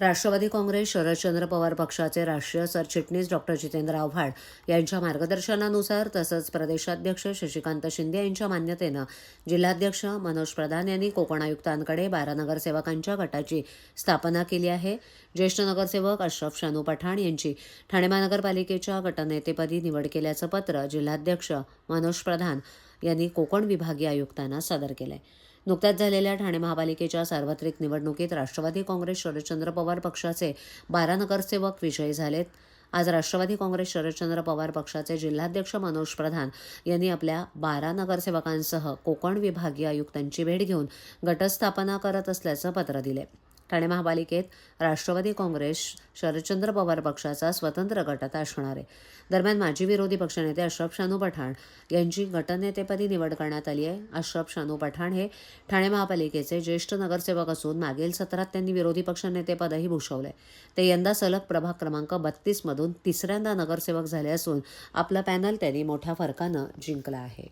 राष्ट्रवादी काँग्रेस शरदचंद्र पवार पक्षाचे राष्ट्रीय सरचिटणीस डॉक्टर जितेंद्र आव्हाड यांच्या मार्गदर्शनानुसार तसंच प्रदेशाध्यक्ष शशिकांत शिंदे यांच्या मान्यतेनं जिल्हाध्यक्ष मनोज प्रधान यांनी कोकण आयुक्तांकडे बारा नगरसेवकांच्या गटाची स्थापना केली आहे. ज्येष्ठ नगरसेवक अशरफ शानू पठाण यांची ठाणे महानगरपालिकेच्या गटनेतेपदी निवड केल्याचं पत्र जिल्हाध्यक्ष मनोज प्रधान यांनी कोकण विभागीय आयुक्तांना सादर केलं आहे नुकत्याच झालेल्या ठाणे महापालिकेच्या सार्वत्रिक निवडणुकीत राष्ट्रवादी काँग्रेस शरदचंद्र पवार पक्षाचे बारा नगरसेवक विजयी झालेत. आज राष्ट्रवादी काँग्रेस शरदचंद्र पवार पक्षाचे जिल्हाध्यक्ष मनोज प्रधान यांनी आपल्या बारा नगरसेवकांसह कोकण विभागीय आयुक्तांची भेट घेऊन गटस्थापना करत असल्याचं पत्र दिले. ठाणे महापालिकेत राष्ट्रवादी काँग्रेस शरदचंद्र पवार पक्षाचा स्वतंत्र गटात असणार आहे. दरम्यान माजी विरोधी पक्षनेते अशरफ शानू पठाण यांची गटनेतेपदी निवड करण्यात आली आहे. अशरफ शानू पठाण हे ठाणे महापालिकेचे ज्येष्ठ नगरसेवक असून मागील सत्रात त्यांनी विरोधी पक्षनेतेपदही भूषवले ते यंदा सलग प्रभाग क्रमांक बत्तीसमधून तिसऱ्यांदा नगरसेवक झाले असून आपलं पॅनल त्यांनी मोठ्या फरकानं जिंकलं आहे.